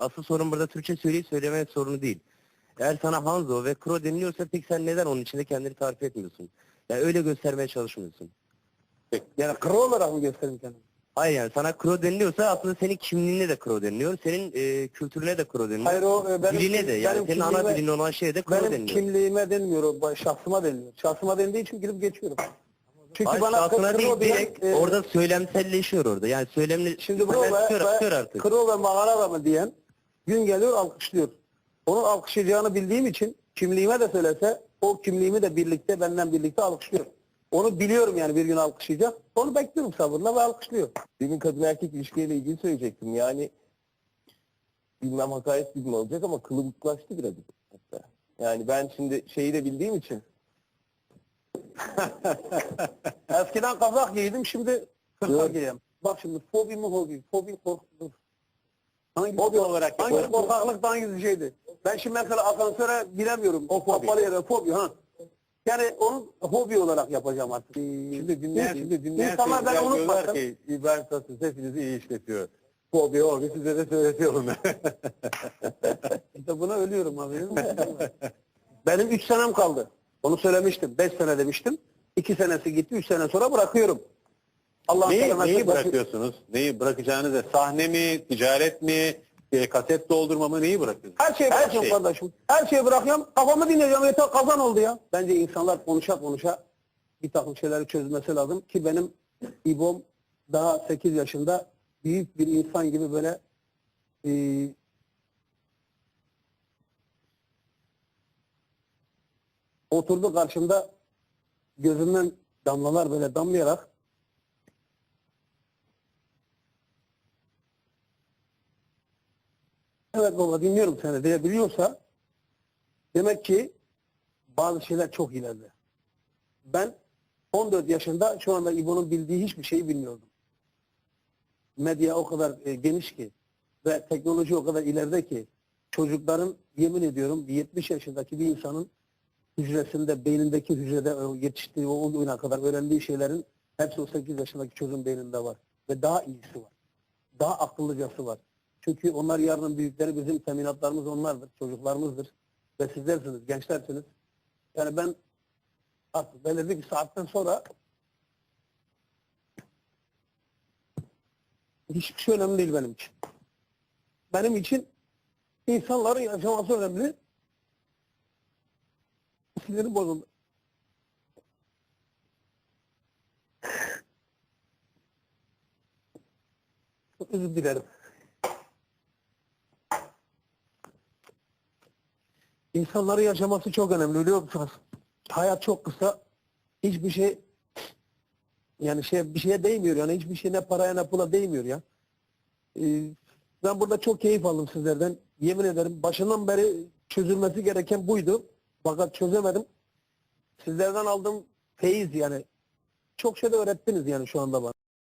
Asıl sorun burada Türkçe söyleyip söyleme sorunu değil. Eğer sana Hanzo ve Kro deniliyorsa peki sen neden onun içinde kendini tarif etmiyorsun? Yani öyle göstermeye çalışmıyorsun. Yani kro olarak mı göstereyim kendimi? Hayır yani sana Kro deniliyorsa aslında senin kimliğine de Kro deniliyor. Senin e, kültürüne de Kro deniliyor. Hayır o e, benim, Diline de yani benim senin ana dilin olan şeye de Kro Benim deniliyor. kimliğime denmiyor, o şahsıma deniliyor. Şahsıma dendiği için girip geçiyorum. Çünkü Hayır, bana şahsına değil direkt e, orada söylemselleşiyor orada. Yani söylemli Şimdi kro ve, ve, artık. kro ve mağara adamı diyen gün geliyor alkışlıyor. Onun alkışlayacağını bildiğim için kimliğime de söylese o kimliğimi de birlikte benden birlikte alkışlıyor. Onu biliyorum yani bir gün alkışlayacak. Onu bekliyorum sabırla ve alkışlıyor. Demin kadın erkek ilişkiyle ilgili söyleyecektim. Yani bilmem hakaret mi olacak ama kılıbıklaştı biraz hatta. Yani ben şimdi şeyi de bildiğim için Eskiden kazak giydim şimdi kırka Evet. giyeyim. Bak şimdi fobi mi hobi? Fobi korkudur. Hangi Hobi olarak hangi yapıyorum. korkaklık hangisi şeydi? Ben şimdi mesela asansöre giremiyorum. O fobi. Kapalı yere fobi ha. Yani onu hobi olarak yapacağım artık. şimdi dinleyen şimdi dinleyen İnsanlar diyorlar unutmasın. ki İbrahim Tatlıses hepinizi iyi işletiyor. Hobi hobi size de söyletiyorum. İşte buna ölüyorum abi. Benim 3 senem kaldı. Onu söylemiştim. 5 sene demiştim. 2 senesi gitti. 3 sene sonra bırakıyorum. Allah neyi, neyi bırakıyorsunuz? Neyi bırakacağınız sahne mi, ticaret mi, e, kaset doldurma mı neyi bırakıyorsunuz? Her şeyi Her bırakıyorum şey. kardeşim. Her şeyi bırakıyorum. Kafamı dinleyeceğim. Yeter kazan oldu ya. Bence insanlar konuşa konuşa bir takım şeyleri çözmesi lazım. Ki benim İbom daha 8 yaşında büyük bir insan gibi böyle e, oturdu karşımda gözümden damlalar böyle damlayarak Evet baba dinliyorum seni diyebiliyorsa demek ki bazı şeyler çok ileride. Ben 14 yaşında şu anda İbo'nun bildiği hiçbir şeyi bilmiyordum. Medya o kadar e, geniş ki ve teknoloji o kadar ileride ki çocukların yemin ediyorum bir 70 yaşındaki bir insanın hücresinde, beynindeki hücrede o yetiştiği o güne kadar öğrendiği şeylerin hepsi o 8 yaşındaki çocuğun beyninde var. Ve daha iyisi var. Daha akıllıcası var. Çünkü onlar yarının büyükleri bizim teminatlarımız onlardır, çocuklarımızdır. Ve sizlersiniz, gençlersiniz. Yani ben artık belirli bir saatten sonra hiçbir şey önemli değil benim için. Benim için insanların yaşaması önemli. Sinirim bozuldu. Özür dilerim. İnsanların yaşaması çok önemli biliyor musunuz? Hayat çok kısa. Hiçbir şey yani şey bir şeye değmiyor yani hiçbir şey ne paraya ne pula değmiyor ya. Ee, ben burada çok keyif aldım sizlerden. Yemin ederim başından beri çözülmesi gereken buydu. Fakat çözemedim. Sizlerden aldığım feyiz yani. Çok şey de öğrettiniz yani şu anda bana.